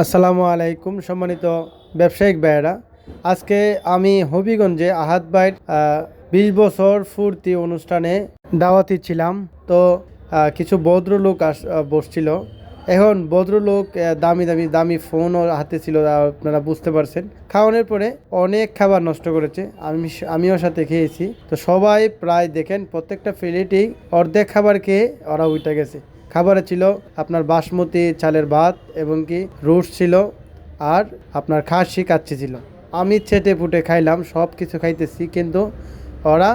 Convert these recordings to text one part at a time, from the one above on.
আসসালামু আলাইকুম, সম্মানিত ব্যবসায়িক ভাইয়েরা। আজকে আমি হবিগঞ্জে আহাত ভাইয়ের বিশ বছর ফুর্তি অনুষ্ঠানে দাওয়াতি ছিলাম। তো কিছু ভদ্রলোক আস বসছিল। এখন ভদ্রলোক দামি দামি দামি ফোনও হাতে ছিল আপনারা বুঝতে পারছেন। খাওয়ানোর পরে অনেক খাবার নষ্ট করেছে। আমি আমিও সাথে খেয়েছি। তো সবাই প্রায় দেখেন, প্রত্যেকটা প্লেটেই অর্ধেক খাবার খেয়ে ওরা উঠে গেছে। খাবারে ছিল আপনার বাসমতি, চালের ভাত এবং কি রুট ছিল আর আপনার খাসি, কাচ্চি ছিল। আমি ছেটে ফুটে খাইলাম, সব কিছু খাইতেছি কিন্তু ওরা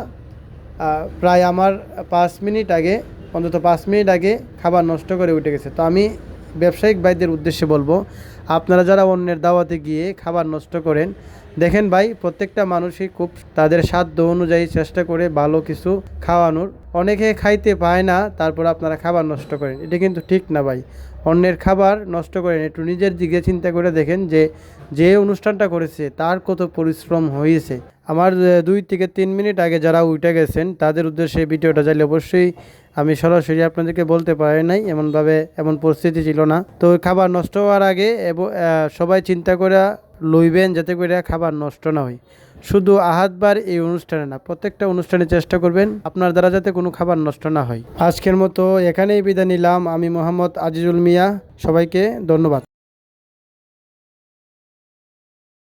প্রায় আমার পাঁচ মিনিট আগে, অন্তত পাঁচ মিনিট আগে খাবার নষ্ট করে উঠে গেছে। তো আমি ব্যবসায়িক ভাইদের উদ্দেশ্যে বলব, আপনারা যারা অন্যের দাওয়াতে গিয়ে খাবার নষ্ট করেন, দেখেন ভাই, প্রত্যেকটা মানুষই খুব তাদের সাধ্য অনুযায়ী চেষ্টা করে ভালো কিছু খাওয়ানোর। অনেকে খাইতে পায় না, তারপর আপনারা খাবার নষ্ট করেন। এটা কিন্তু ঠিক না ভাই। অন্যের খাবার নষ্ট করেন। একটু নিজের দিকে চিন্তা করে দেখেন যে যে অনুষ্ঠানটা করেছে, তার কত পরিশ্রম হয়েছে। আমার দুই থেকে তিন মিনিট আগে যারা উঠে গেছেন, তাদের উদ্দেশ্যে ভিডিওটা চাইলে অবশ্যই আমি সরাসরি আপনাদেরকে বলতে পারি নাই, এমনভাবে এমন পরিস্থিতি ছিল না। তো খাবার নষ্ট হওয়ার আগে এবং সবাই চিন্তা করে লইবেন যাতে করে খাবার নষ্ট না হয়। শুধু আহাতবার এই অনুষ্ঠানে না, প্রত্যেকটা অনুষ্ঠানে চেষ্টা করবেন আপনার দ্বারা যাতে কোনো খাবার নষ্ট না হয়। আজকের মতো এখানেই বিদায় নিলাম। আমি মোহাম্মদ আজিজুল মিয়া, সবাইকে ধন্যবাদ।